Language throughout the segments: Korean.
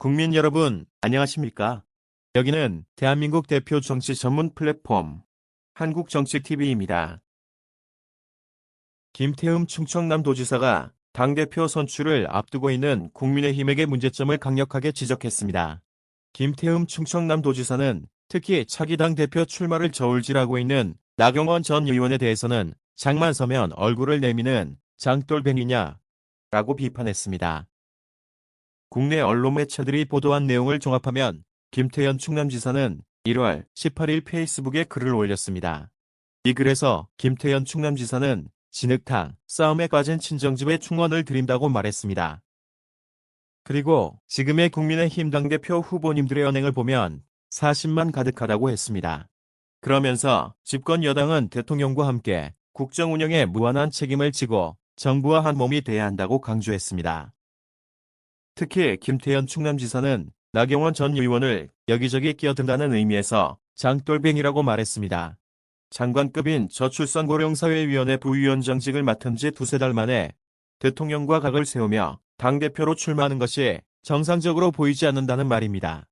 국민 여러분, 안녕하십니까? 여기는 대한민국 대표 정치 전문 플랫폼 한국정치TV입니다. 김태흠 충청남도지사가 당대표 선출을 앞두고 있는 국민의힘에게 문제점을 강력하게 지적했습니다. 김태흠 충청남도지사는 특히 차기 당대표 출마를 저울질하고 있는 나경원 전 의원에 대해서는 장만 서면 얼굴을 내미는 장돌뱅이냐 라고 비판했습니다. 국내 언론 매체들이 보도한 내용을 종합하면 김태현 충남지사는 1월 18일 페이스북에 글을 올렸습니다. 이 글에서 김태현 충남지사는 진흙탕 싸움에 빠진 친정집에 충원을 드린다고 말했습니다. 그리고 지금의 국민의힘 당대표 후보님들의 언행을 보면 40만 가득하다고 했습니다. 그러면서 집권 여당은 대통령과 함께 국정 운영에 무한한 책임을 지고 정부와 한 몸이 돼야 한다고 강조했습니다. 특히 김태현 충남지사는 나경원 전 의원을 여기저기 끼어든다는 의미에서 장돌뱅이라고 말했습니다. 장관급인 저출산 고령사회위원회 부위원장직을 맡은 지 두세 달 만에 대통령과 각을 세우며 당대표로 출마하는 것이 정상적으로 보이지 않는다는 말입니다.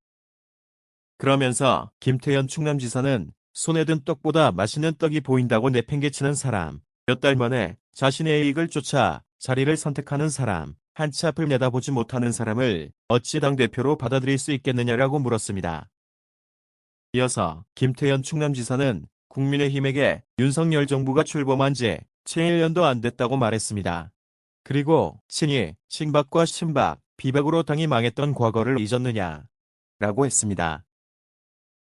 그러면서 김태현 충남지사는 손에 든 떡보다 맛있는 떡이 보인다고 내팽개치는 사람, 몇 달 만에 자신의 이익을 쫓아 자리를 선택하는 사람, 한치 앞을 내다보지 못하는 사람을 어찌 당대표로 받아들일 수 있겠느냐라고 물었습니다. 이어서 김태현 충남지사는 국민의힘에게 윤석열 정부가 출범한 지 7년도 안 됐다고 말했습니다. 그리고 친이, 친박과 친박, 비박으로 당이 망했던 과거를 잊었느냐? 라고 했습니다.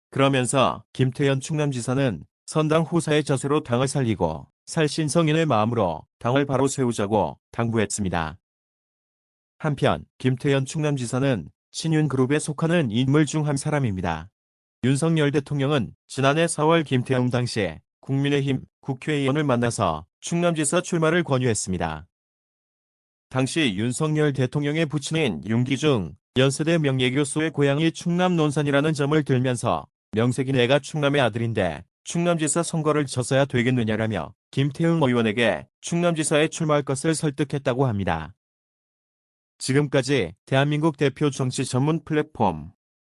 그러면서 김태현 충남지사는 선당 후사의 자세로 당을 살리고 살신성인의 마음으로 당을 바로 세우자고 당부했습니다. 한편 김태현 충남지사는 친윤그룹에 속하는 인물 중 한 사람입니다. 윤석열 대통령은 지난해 4월 김태형 당시 국민의힘 국회의원을 만나서 충남지사 출마를 권유했습니다. 당시 윤석열 대통령의 부친인 윤기중 연세대 명예교수의 고향이 충남 논산이라는 점을 들면서 명색이 내가 충남의 아들인데 충남지사 선거를 졌어야 되겠느냐라며 김태흥 의원에게 충남지사에 출마할 것을 설득했다고 합니다. 지금까지 대한민국 대표 정치 전문 플랫폼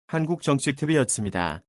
한국정치TV였습니다.